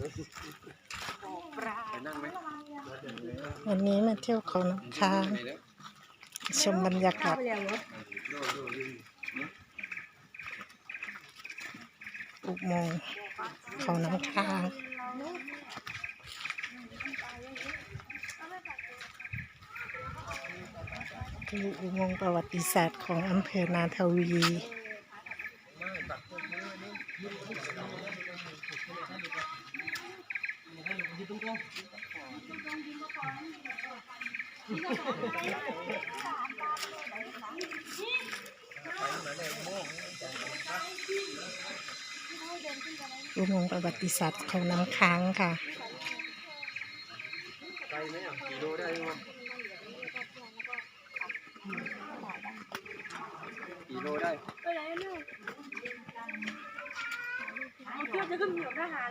เลยไปนั่งไหมวันนี้มาเที่ยวเขาน้ำค้างชมบรรยากาศอุโมงค์เขาน้ำค้างคืออุโมงค์ประวัติศาสตร์ของอำเภอนาทวี อุโมงค์ปของประวัติศาสตร์ของน้ำค้างค่ะ ไกลไหมอะกี่โลได้มั้งกี่โลได้ไปไหนเนี่ยเที่ยวจะขึ้นอยู่ทหาร